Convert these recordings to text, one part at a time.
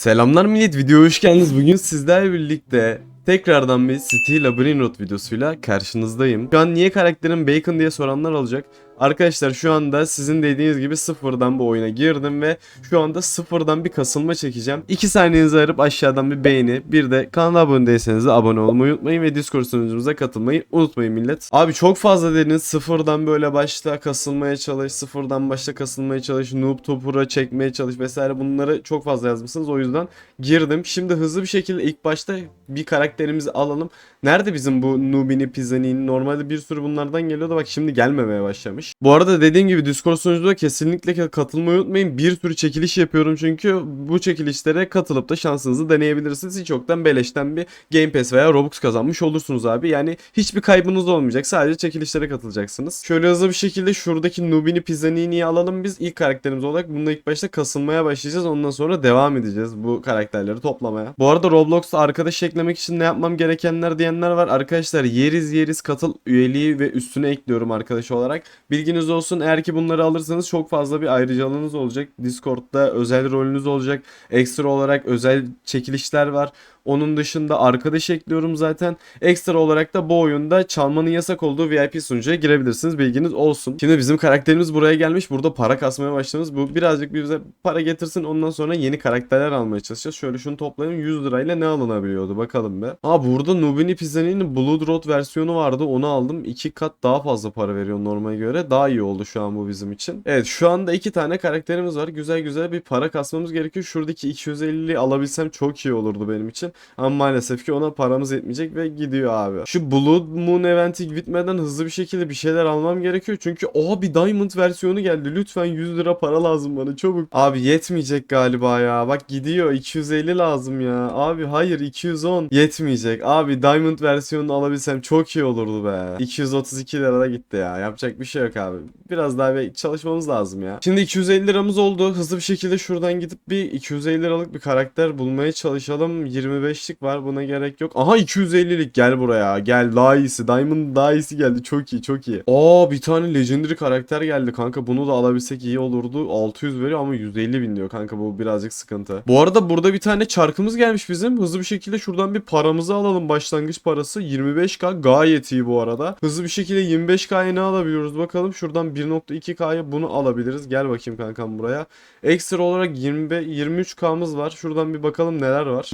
Selamlar millet videoya hoş geldiniz. Bugün sizlerle birlikte tekrardan bir City Labyrinth videosuyla karşınızdayım. Şu an niye karakterim Bacon diye soranlar olacak. Arkadaşlar şu anda sizin dediğiniz gibi sıfırdan bu oyuna girdim ve şu anda sıfırdan bir kasılma çekeceğim. 2 saniyenizi ayırıp aşağıdan bir beğeni bir de kanala abone değilseniz de abone olmayı unutmayın ve Discord sunucumuza katılmayı unutmayın millet. Abi çok fazla dediniz sıfırdan böyle başla kasılmaya çalış, sıfırdan başla kasılmaya çalış, noob topura çekmeye çalış vesaire bunları çok fazla yazmışsınız o yüzden girdim. Şimdi hızlı bir şekilde ilk başta bir karakterimizi alalım. Nerede bizim bu Nubini, Pizzanini? Normalde bir sürü bunlardan geliyordu. Bak şimdi gelmemeye başlamış. Bu arada dediğim gibi Discord sunucuna kesinlikle katılmayı unutmayın. Bir sürü çekiliş yapıyorum çünkü bu çekilişlere katılıp da şansınızı deneyebilirsiniz. Hiç yoktan beleşten bir Game Pass veya Robux kazanmış olursunuz abi. Yani hiçbir kaybınız olmayacak. Sadece çekilişlere katılacaksınız. Şöyle hızlı bir şekilde şuradaki Nubini, Pizzanini'yi alalım biz. ilk karakterimiz olarak bununla ilk başta kasılmaya başlayacağız. Ondan sonra devam edeceğiz bu karakterleri toplamaya. Bu arada Roblox'ta arkadaş eklemek için ne yapmam gerekenler diyenler var. Arkadaşlar yeriz yeriz katıl üyeliği ve üstüne ekliyorum arkadaş olarak. Bilginiz olsun eğer ki bunları alırsanız çok fazla bir ayrıcalığınız olacak. Discord'da özel rolünüz olacak. Ekstra olarak özel çekilişler var. Onun dışında arkadaş ekliyorum zaten. Ekstra olarak da bu oyunda çalmanın yasak olduğu VIP sunucuya girebilirsiniz. Bilginiz olsun. Şimdi bizim karakterimiz buraya gelmiş. Burada para kasmaya başlamış. Bu birazcık bize para getirsin. Ondan sonra yeni karakterler almaya çalışacağız. Şöyle şunu toplayalım. 100 lirayla ne alınabiliyordu bakalım be. Aa burada Nubini Pizzani'nin Blood Road versiyonu vardı. Onu aldım. 2 kat daha fazla para veriyor normale göre. Daha iyi oldu şu an bu bizim için. Evet şu anda iki tane karakterimiz var. Güzel güzel bir para kasmamız gerekiyor. Şuradaki 250'li alabilsem çok iyi olurdu benim için. Ama maalesef ki ona paramız yetmeyecek ve gidiyor abi. Şu Blood Moon eventi bitmeden hızlı bir şekilde bir şeyler almam gerekiyor. Çünkü oha bir Diamond versiyonu geldi. Lütfen 100 lira para lazım bana çabuk. Abi yetmeyecek galiba ya. Bak gidiyor 250 lazım ya. Abi hayır 210 yetmeyecek. Abi Diamond versiyonunu alabilsem çok iyi olurdu be. 232 lira da gitti ya. Yapacak bir şey yok abi. Biraz daha bir çalışmamız lazım ya. Şimdi 250 liramız oldu. Hızlı bir şekilde şuradan gidip bir 250 liralık bir karakter bulmaya çalışalım. 25'lik var buna gerek yok. Aha 250'lik gel buraya. Gel daha iyisi. Diamond daha iyisi geldi. Çok iyi çok iyi. Aa bir tane legendary karakter geldi kanka. Bunu da alabilsek iyi olurdu. 600 veriyor ama 150 bin diyor kanka. Bu birazcık sıkıntı. Bu arada burada bir tane çarkımız gelmiş bizim. Hızlı bir şekilde şuradan bir paramızı alalım. Başlangıç parası 25k gayet iyi bu arada. Hızlı bir şekilde 25k'ya ne alabiliyoruz bakalım. Şuradan 1.2k'ya bunu alabiliriz. Gel bakayım kankam buraya. Ekstra olarak 20 23k'mız var. Şuradan bir bakalım neler var.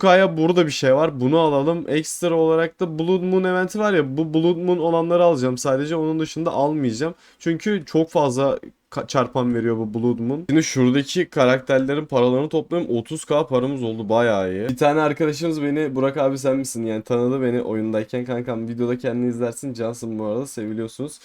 7.5k'ya burada bir şey var. Bunu alalım. Ekstra olarak da Blood Moon eventi var ya. Bu Blood Moon olanları alacağım sadece. Onun dışında almayacağım. Çünkü çok fazla çarpan veriyor bu Blood Moon. Şimdi şuradaki karakterlerin paralarını toplayayım. 30k paramız oldu bayağı iyi. Bir tane arkadaşımız beni Burak abi sen misin? Yani tanıdı beni oyundayken kankam videoda kendini izlersin. Cansın bu arada seviliyorsunuz.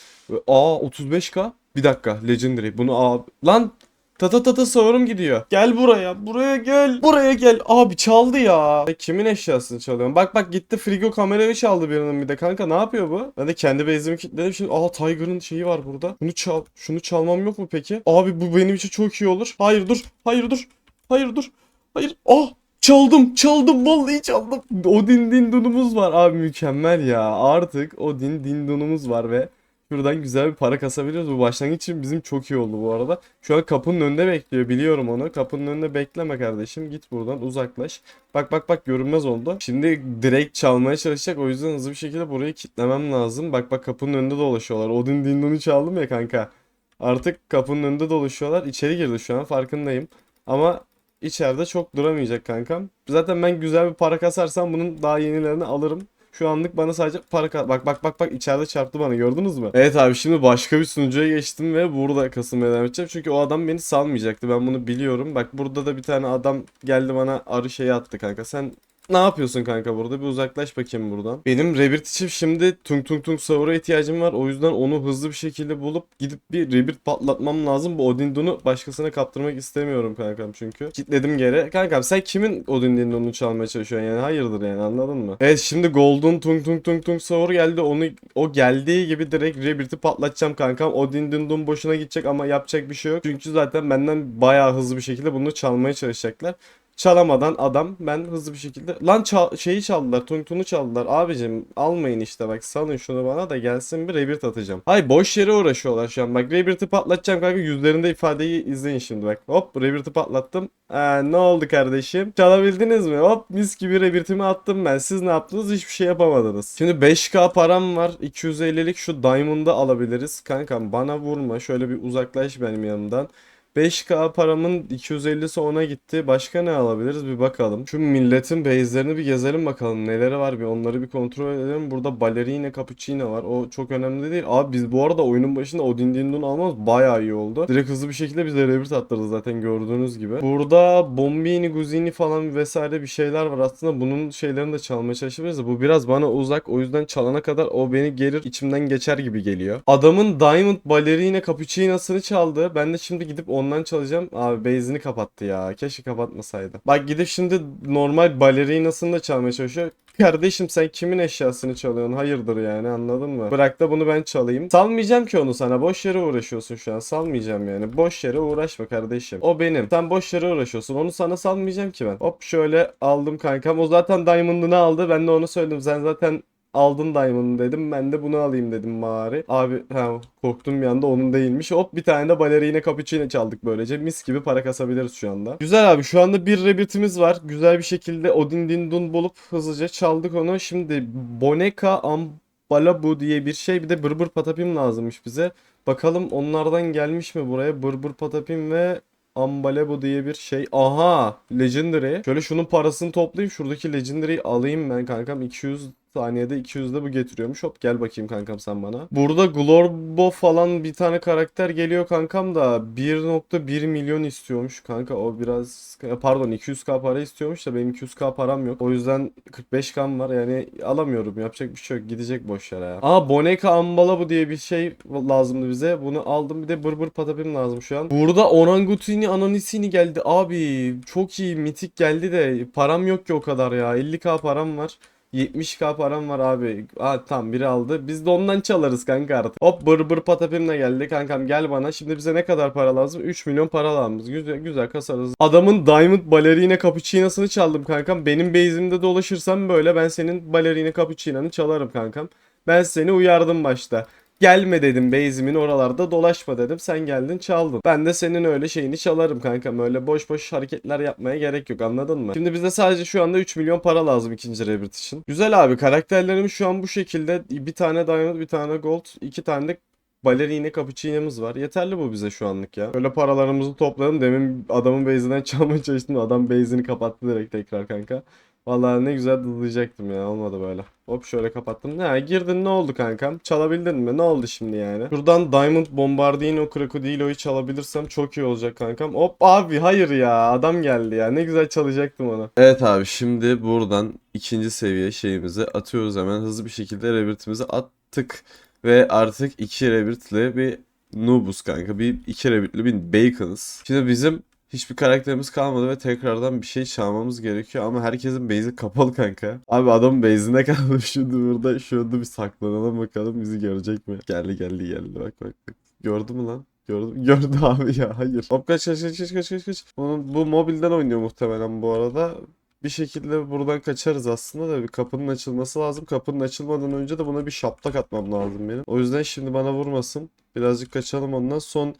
Aa 35k. Bir dakika Legendary. Bunu aa lan Tata tata sağırım gidiyor. Gel buraya. Buraya gel. Buraya gel. Abi çaldı ya. Kimin eşyasını çalıyorum? Bak bak gitti frigo kamerayı çaldı birinin bir de. Kanka ne yapıyor bu? Ben de kendi base'imi kilitledim. Şimdi aa Tiger'ın şeyi var burada. Bunu çal. Şunu çalmam yok mu peki? Abi bu benim için çok iyi olur. Hayır dur. Hayır dur. Hayır dur. Hayır. Ah Çaldım, çaldım, vallahi çaldım. Odin dindunumuz var abi mükemmel ya. Artık Odin dindunumuz var ve Şuradan güzel bir para kasabiliriz. Bu başlangıç için bizim çok iyi oldu bu arada. Şu an kapının önünde bekliyor. Biliyorum onu. Kapının önünde bekleme kardeşim. Git buradan uzaklaş. Bak bak bak görünmez oldu. Şimdi direkt çalmaya çalışacak. O yüzden hızlı bir şekilde burayı kilitlemem lazım. Bak bak kapının önünde dolaşıyorlar. Odin Dindon'u çaldım ya kanka. Artık kapının önünde dolaşıyorlar. İçeri girdi şu an farkındayım. Ama içeride çok duramayacak kankam. Zaten ben güzel bir para kasarsam bunun daha yenilerini alırım. Şu anlık bana sadece para ka- bak bak bak bak içeride çarptı bana gördünüz mü? Evet abi şimdi başka bir sunucuya geçtim ve burada kasılmaya devam edeceğim. Çünkü o adam beni salmayacaktı ben bunu biliyorum. Bak burada da bir tane adam geldi bana arı şeyi attı kanka. Sen ne yapıyorsun kanka burada? Bir uzaklaş bakayım buradan. Benim Rebirth için şimdi tung tung tung savura ihtiyacım var. O yüzden onu hızlı bir şekilde bulup gidip bir Rebirth patlatmam lazım. Bu Odin Dun'u başkasına kaptırmak istemiyorum kankam çünkü. Kitledim geri. Kankam sen kimin Odin Dun'unu çalmaya çalışıyorsun yani? Hayırdır yani anladın mı? Evet şimdi Golden tung tung tung tung savur geldi. Onu o geldiği gibi direkt Rebirth'i patlatacağım kankam. Odin Dun boşuna gidecek ama yapacak bir şey yok. Çünkü zaten benden bayağı hızlı bir şekilde bunu çalmaya çalışacaklar. Çalamadan adam ben hızlı bir şekilde lan çal- şeyi çaldılar Tuntunu çaldılar. Abicim almayın işte bak salın şunu bana da gelsin bir rebirth atacağım. Hay boş yere uğraşıyorlar şu an. Bak rebirth'i patlatacağım kanka yüzlerinde ifadeyi izleyin şimdi bak. Hop rebirth'i patlattım. Ee, ne oldu kardeşim? Çalabildiniz mi? Hop mis gibi rebirth'imi attım ben. Siz ne yaptınız? Hiçbir şey yapamadınız. Şimdi 5k param var. 250'lik şu diamond'ı alabiliriz. Kankam bana vurma. Şöyle bir uzaklaş benim yanımdan. 5k paramın 250'si ona gitti. Başka ne alabiliriz bir bakalım. Şu milletin base'lerini bir gezelim bakalım. Neleri var bir onları bir kontrol edelim. Burada ballerina cappuccino var. O çok önemli değil. Abi biz bu arada oyunun başında Odin Dindun almamız bayağı iyi oldu. Direkt hızlı bir şekilde bize rebirth attırdı zaten gördüğünüz gibi. Burada Bombini, Guzini falan vesaire bir şeyler var. Aslında bunun şeylerini de çalmaya çalışabiliriz. Bu biraz bana uzak. O yüzden çalana kadar o beni gelir içimden geçer gibi geliyor. Adamın Diamond Ballerina Cappuccino'sını çaldı. Ben de şimdi gidip ondan çalacağım. Abi base'ini kapattı ya. Keşke kapatmasaydı. Bak gidip şimdi normal ballerinasını da çalmaya çalışıyor. Kardeşim sen kimin eşyasını çalıyorsun? Hayırdır yani anladın mı? Bırak da bunu ben çalayım. Salmayacağım ki onu sana. Boş yere uğraşıyorsun şu an. Salmayacağım yani. Boş yere uğraşma kardeşim. O benim. Sen boş yere uğraşıyorsun. Onu sana salmayacağım ki ben. Hop şöyle aldım kankam. O zaten diamond'ını aldı. Ben de onu söyledim. Sen zaten aldın Diamond'ı dedim. Ben de bunu alayım dedim bari. Abi ha, korktum bir anda onun değilmiş. Hop bir tane de balerina cappuccino çaldık böylece. Mis gibi para kasabiliriz şu anda. Güzel abi şu anda bir rebitimiz var. Güzel bir şekilde Odin Dindun bulup hızlıca çaldık onu. Şimdi Boneka Ambalabu diye bir şey bir de Bırbır Patapim lazımmış bize. Bakalım onlardan gelmiş mi buraya? Bırbır Patapim ve Ambalebu diye bir şey. Aha! Legendary. Şöyle şunun parasını toplayayım. Şuradaki Legendary'i alayım ben kankam. 200 saniyede 200 de bu getiriyormuş. Hop gel bakayım kankam sen bana. Burada Glorbo falan bir tane karakter geliyor kankam da 1.1 milyon istiyormuş. Kanka o biraz pardon 200k para istiyormuş da benim 200k param yok. O yüzden 45k'm var yani alamıyorum. Yapacak bir şey yok. Gidecek boş yere ya. Aa Boneka Ambala bu diye bir şey lazımdı bize. Bunu aldım. Bir de Bırbır Patapim lazım şu an. Burada Orangutini Anonisini geldi. Abi çok iyi mitik geldi de param yok ki o kadar ya. 50k param var. 70k param var abi. Aa tamam biri aldı. Biz de ondan çalarız kanka artık. Hop bır bır patapimle geldi kankam gel bana. Şimdi bize ne kadar para lazım? 3 milyon para lazım. Güzel güzel kasarız. Adamın Diamond Ballerina Cappuccino'sını çaldım kankam. Benim base'imde dolaşırsam böyle ben senin Ballerina Cappuccino'nu çalarım kankam. Ben seni uyardım başta. Gelme dedim base'imin oralarda dolaşma dedim. Sen geldin çaldın. Ben de senin öyle şeyini çalarım kankam. Öyle boş boş hareketler yapmaya gerek yok anladın mı? Şimdi bize sadece şu anda 3 milyon para lazım ikinci rebirth için. Güzel abi karakterlerimiz şu an bu şekilde. Bir tane diamond bir tane gold iki tane de Balerina cappuccino'muz var. Yeterli bu bize şu anlık ya. Böyle paralarımızı toplayalım. Demin adamın base'inden çalmaya çalıştım. Adam base'ini kapattı direkt tekrar kanka. Vallahi ne güzel dızlayacaktım ya. Olmadı böyle. Hop şöyle kapattım. Ha girdin ne oldu kankam? Çalabildin mi? Ne oldu şimdi yani? Şuradan Diamond Bombardino Crocodilo'yu çalabilirsem çok iyi olacak kankam. Hop abi hayır ya. Adam geldi ya. Ne güzel çalacaktım onu. Evet abi şimdi buradan ikinci seviye şeyimizi atıyoruz hemen. Hızlı bir şekilde rebirth'imizi attık. Ve artık iki rebirth'le bir Nubus kanka. Bir iki rebirth'li bir Bacon'ız. Şimdi bizim Hiçbir karakterimiz kalmadı ve tekrardan bir şey çalmamız gerekiyor ama herkesin base'i kapalı kanka. Abi adamın base'ine kaldı şimdi burada. Şurada bir saklanalım bakalım bizi görecek mi? Geldi geldi geldi bak bak bak. Gördü mü lan? Gördü, gördü abi ya hayır. Hop kaç kaç kaç kaç kaç kaç kaç. Onun, bu mobilden oynuyor muhtemelen bu arada. Bir şekilde buradan kaçarız aslında da bir kapının açılması lazım. Kapının açılmadan önce de buna bir şaplak atmam lazım benim. O yüzden şimdi bana vurmasın. Birazcık kaçalım ondan. Son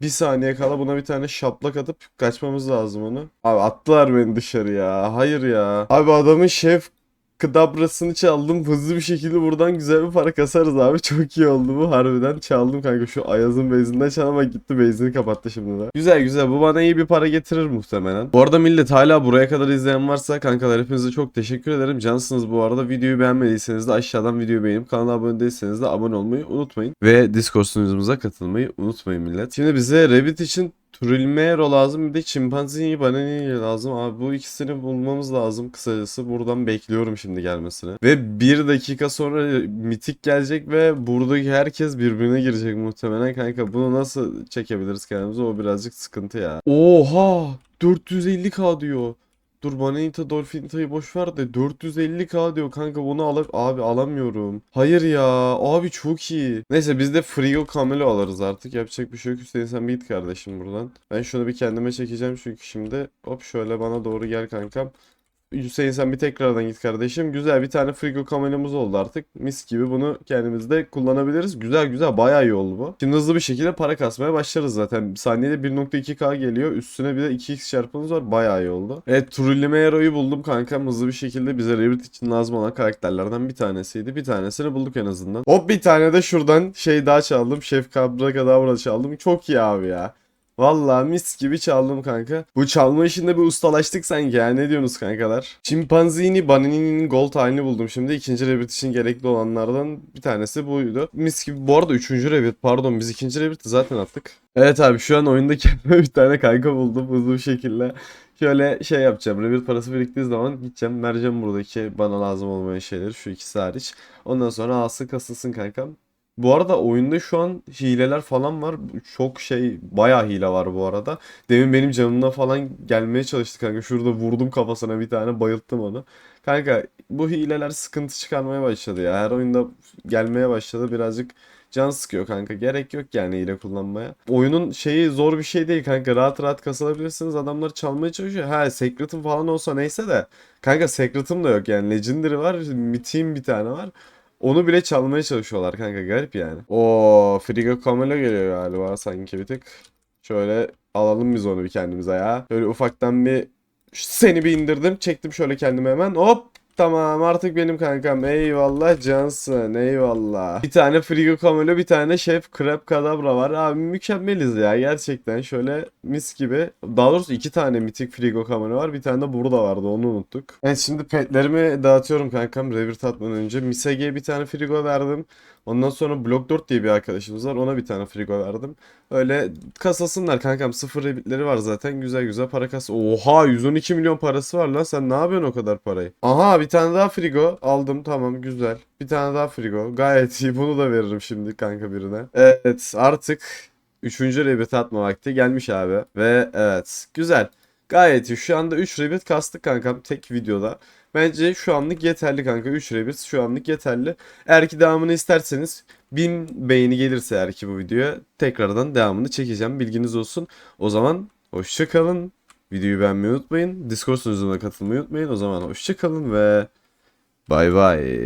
bir saniye kala buna bir tane şaplak atıp kaçmamız lazım onu. Abi attılar beni dışarı ya. Hayır ya. Abi adamın şef kıdabrasını çaldım. Hızlı bir şekilde buradan güzel bir para kasarız abi. Çok iyi oldu bu. Harbiden çaldım kanka. Şu Ayaz'ın base'inden çalama gitti. Base'ini kapattı şimdi de. Güzel güzel. Bu bana iyi bir para getirir muhtemelen. Bu arada millet hala buraya kadar izleyen varsa kankalar hepinize çok teşekkür ederim. Cansınız bu arada. Videoyu beğenmediyseniz de aşağıdan videoyu beğenip kanala abone değilseniz de abone olmayı unutmayın. Ve Discord sunucumuza katılmayı unutmayın millet. Şimdi bize Rabbit için Trilmero lazım bir de Chimpanzee Bananini lazım. Abi bu ikisini bulmamız lazım kısacası. Buradan bekliyorum şimdi gelmesini. Ve bir dakika sonra mitik gelecek ve buradaki herkes birbirine girecek muhtemelen. Kanka bunu nasıl çekebiliriz kendimize o birazcık sıkıntı ya. Oha! 450k diyor. Dur Bonanita Dolphinita'yı boş ver de 450k diyor kanka bunu al abi alamıyorum. Hayır ya abi çok iyi. Neyse biz de Frigo Camelo alırız artık yapacak bir şey yok Hüseyin sen bir git kardeşim buradan. Ben şunu bir kendime çekeceğim çünkü şimdi hop şöyle bana doğru gel kankam. Hüseyin sen bir tekrardan git kardeşim. Güzel bir tane frigo kameramız oldu artık. Mis gibi bunu kendimizde kullanabiliriz. Güzel güzel bayağı iyi oldu bu. Şimdi hızlı bir şekilde para kasmaya başlarız zaten. Saniyede 1.2k geliyor. Üstüne bir de 2x çarpımız var. Bayağı iyi oldu. Evet Trullimero'yu buldum kankam. Hızlı bir şekilde bize Revit için lazım olan karakterlerden bir tanesiydi. Bir tanesini bulduk en azından. Hop bir tane de şuradan şey daha çaldım. Şef Cabra Kadavra çaldım. Çok iyi abi ya. Vallahi mis gibi çaldım kanka. Bu çalma işinde bir ustalaştık sanki ya. Ne diyorsunuz kankalar? Chimpanzini Banini'nin gold halini buldum şimdi. ikinci Rabbit için gerekli olanlardan bir tanesi buydu. Mis gibi. Bu arada üçüncü Rabbit pardon biz ikinci Rabbit'i zaten attık. Evet abi şu an oyunda kendime bir tane kanka buldum hızlı bir şekilde. Şöyle şey yapacağım. Rabbit parası biriktiği zaman gideceğim. Vereceğim buradaki bana lazım olmayan şeyleri. Şu ikisi hariç. Ondan sonra alsın kasılsın kankam. Bu arada oyunda şu an hileler falan var. Çok şey bayağı hile var bu arada. Demin benim canımda falan gelmeye çalıştı kanka. Şurada vurdum kafasına bir tane bayılttım onu. Kanka bu hileler sıkıntı çıkarmaya başladı ya. Her oyunda gelmeye başladı birazcık can sıkıyor kanka. Gerek yok yani hile kullanmaya. Oyunun şeyi zor bir şey değil kanka. Rahat rahat kasılabilirsiniz. Adamlar çalmaya çalışıyor. Ha Secret'ım falan olsa neyse de. Kanka Secret'ım da yok yani. Legendary var. Mythiğim bir tane var. Onu bile çalmaya çalışıyorlar kanka garip yani. O Frigo Camelo geliyor galiba sanki bir tık. Şöyle alalım biz onu bir kendimize ya. Böyle ufaktan bir seni bir indirdim. Çektim şöyle kendime hemen. Hop Tamam artık benim kankam. Eyvallah cansın. Eyvallah. Bir tane Frigo Camelo bir tane Şef Crab Kadabra var. Abi mükemmeliz ya gerçekten. Şöyle mis gibi. Daha doğrusu iki tane mitik Frigo Camelo var. Bir tane de burada vardı onu unuttuk. Evet şimdi petlerimi dağıtıyorum kankam. Revir atmadan önce. Misege'ye bir tane Frigo verdim. Ondan sonra Block 4 diye bir arkadaşımız var. Ona bir tane frigo verdim. Öyle kasasınlar kankam. Sıfır rebitleri var zaten. Güzel güzel para kas. Oha 112 milyon parası var lan. Sen ne yapıyorsun o kadar parayı? Aha bir tane daha frigo aldım. Tamam güzel. Bir tane daha frigo. Gayet iyi. Bunu da veririm şimdi kanka birine. Evet artık 3. rebit atma vakti gelmiş abi. Ve evet güzel. Gayet iyi. Şu anda 3 rebit kastık kankam tek videoda. Bence şu anlık yeterli kanka. 3 rebit şu anlık yeterli. Eğer ki devamını isterseniz 1000 beğeni gelirse eğer ki bu videoya tekrardan devamını çekeceğim. Bilginiz olsun. O zaman hoşça kalın. Videoyu beğenmeyi unutmayın. Discord sunucuna katılmayı unutmayın. O zaman hoşça kalın ve bay bay.